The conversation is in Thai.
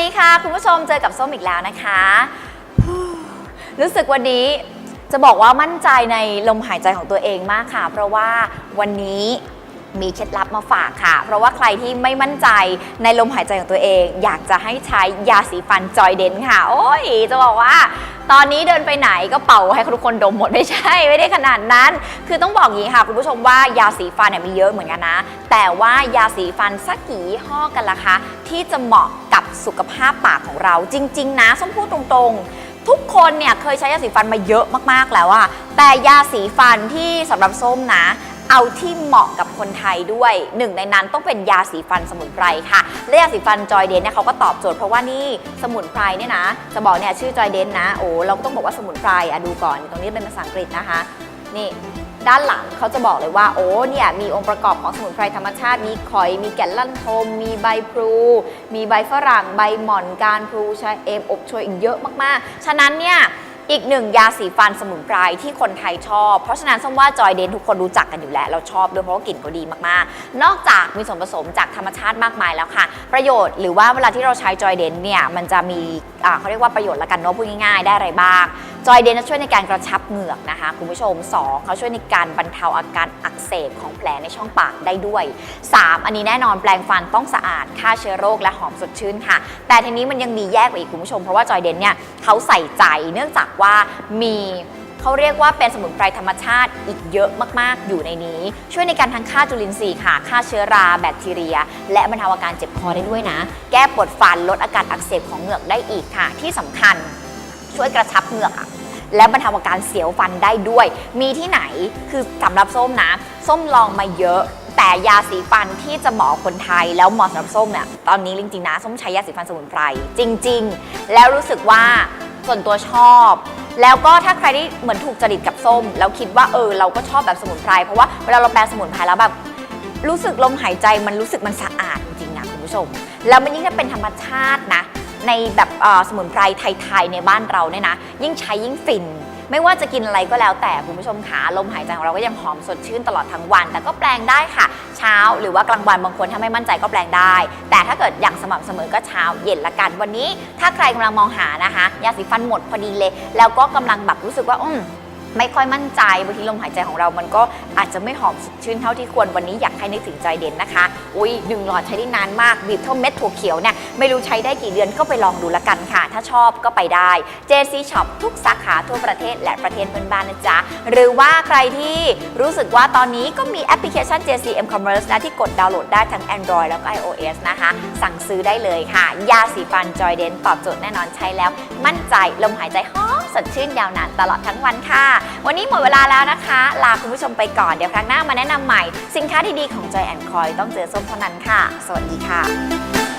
ดีค่ะคุณผู้ชมเจอกับส้มอีกแล้วนะคะ รู้สึกวันนี้จะบอกว่ามั่นใจในลมหายใจของตัวเองมากค่ะ เพราะว่าวันนี้มีเคล็ดลับมาฝากค่ะ เพราะว่าใครที่ไม่มั่นใจในลมหายใจของตัวเอง อยากจะให้ใช้ยาสีฟันจอยเดนค่ะ โอ้ย จะบอกว่า ตอนนี้เดินไปไหนก็เป่าให้ทุกคนดมหมดไม่ใช่ ไม่ได้ขนาดนั้น คือต้องบอกอย่างนี้ค่ะ คุณผู้ชมว่ายาสีฟันเนี่ยมีเยอะเหมือนกันนะ แต่ว่ายาสีฟันสักกี่ยี่ห้อกันล่ะคะ ที่จะเหมาะ สุขภาพปากของเราจริง ๆ นะส้มพูดตรงๆ ทุกคนเนี่ยเคยใช้ยาสีฟันมาเยอะมากๆแล้วอะแต่ยาสีฟันที่สำหรับส้มนะเอาที่เหมาะกับคนไทยด้วยหนึ่งในนั้นต้องเป็นยาสีฟันสมุนไพรค่ะและยาสีฟันจอยเดนเนี่ยเขาก็ตอบโจทย์เพราะว่านี่สมุนไพรเนี่ยนะ จะบอกเนี่ยชื่อจอยเดนนะโอ้เราก็ต้องบอกว่าสมุนไพรอะดูก่อน ตรงนี้เป็นภาษาอังกฤษนะคะ นี่ ด้านหลังเขาจะบอกเลยว่าโอ้เนี่ยมีองค์ประกอบของสมุนไพรธรรมชาติมีข่อย มีแก่นลั่นทม มีใบพลู มีใบฝรั่ง ใบหม่อนการพลูชาเอมอบโชยอีกเยอะมากๆ ฉะนั้นเนี่ยอีกหนึ่งยาสีฟันสมุนไพรที่คนไทยชอบ เพราะฉะนั้นส้มว่าจอยเดนทุกคนรู้จักกันอยู่แล้ว เราชอบด้วยเพราะว่ากลิ่นเขาดีมากๆ นอกจากมีส่วนผสมจากธรรมชาติมากมายแล้วค่ะ ประโยชน์หรือว่าเวลาที่เราใช้จอยเดนเนี่ยมันจะมีเขาเรียกว่าประโยชน์ละกันเนาะพูดง่ายๆ ได้อะไรบ้างจอยเดนช่วยในการกระชับเหงือกนะคะคุณผู้ชม 2 เขาช่วยในการบรรเทาอาการอักเสบของแผลในช่องปากได้ด้วย 3 อันนี้แน่นอนแปรงฟันต้องสะอาดฆ่าเชื้อโรคและหอมสดชื่นค่ะ แต่ทีนี้มันยังมีแยกไปอีกคุณผู้ชม เพราะว่าจอยเดนเนี่ยเขาใส่ใจเนื่องจากว่ามีเขาเรียกว่าเป็นสมุนไพรธรรมชาติอีกเยอะมาก ๆ อยู่ในนี้ ช่วยในการทั้งฆ่าจุลินทรีย์ค่ะฆ่าเชื้อราแบคทีเรีย และบรรเทาอาการเจ็บคอได้ด้วยนะ แก้ปวดฟันลดอาการอักเสบของเหงือกได้อีกค่ะ ที่สำคัญ ช่วยกระชับเหงือกอะและบรรเทาอาการเสียวฟันได้ด้วย มีที่ไหนคือสำหรับส้มนะ ส้มลองมาเยอะ แต่ยาสีฟันที่จะเหมาะคนไทยแล้วเหมาะสำหรับส้มเนี่ยตอนนี้จริงๆนะส้มใช้ยาสีฟันสมุนไพรจริง ๆ แล้วรู้สึกว่าส่วนตัวชอบ แล้วก็ถ้าใครที่เหมือนถูกจริตกับส้ม แล้วคิดว่าเออเราก็ชอบแบบสมุนไพรเพราะว่าเวลาเราแปลงสมุนไพรแล้วแบบรู้สึกลมหายใจมันรู้สึกมันสะอาดจริงๆนะคุณผู้ชม แล้วมันยิ่งถ้าเป็นธรรมชาตินะ ในแบบสมุนไพรไทยๆในบ้านเราเนี่ยนะ ยิ่งใช้ยิ่งฟิน ไม่ว่าจะกินอะไรก็แล้วแต่คุณผู้ชมขาลมหายใจของเราก็ยังหอมสดชื่นตลอดทั้งวัน แต่ก็แปลงได้ค่ะ เช้าหรือว่ากลางวันบางคนถ้าไม่มั่นใจก็แปลงได้ แต่ถ้าเกิดอย่างสม่ำเสมอก็เช้าเย็นละกันวันนี้ ถ้าใครกำลังมองหานะคะยาสีฟันหมดพอดีเลย แล้วก็กำลังแบบรู้สึกว่าอืม ไม่ค่อยมั่นใจบางทีลมหายใจของเรามันก็อาจจะไม่หอมสดชื่นเท่าที่ควรวันนี้อยากให้นึกถึงใจเด่นนะคะ อุ้ยดึงหลอดใช้ได้นานมากบีบเท่าเม็ดถั่วเขียวเนี่ยไม่รู้ใช้ได้กี่เดือนก็ไปลองดูละกันค่ะ ถ้าชอบก็ไปได้ JC Shop ทุกสาขาทั่วประเทศและประเทศเพื่อนบ้านนะจ๊ะ หรือว่าใครที่รู้สึกว่าตอนนี้ก็มีแอปพลิเคชัน JC M Commerce นะที่กดดาวน์โหลดได้ทั้ง Android แล้วก็ iOS นะคะ สั่งซื้อได้เลยค่ะ ยาสีฟันจอยเดนตอบโจทย์แน่นอนใช้แล้ว มั่นใจลมหายใจหอมสดชื่นยาวนานตลอดทั้งวันค่ะวันนี้หมดเวลาแล้วนะคะ ลาคุณผู้ชมไปก่อน เดี๋ยวครั้งหน้ามาแนะนำใหม่ สินค้าดีๆของ Joy and Coy ต้องเจอส้มเท่านั้นค่ะ สวัสดีค่ะ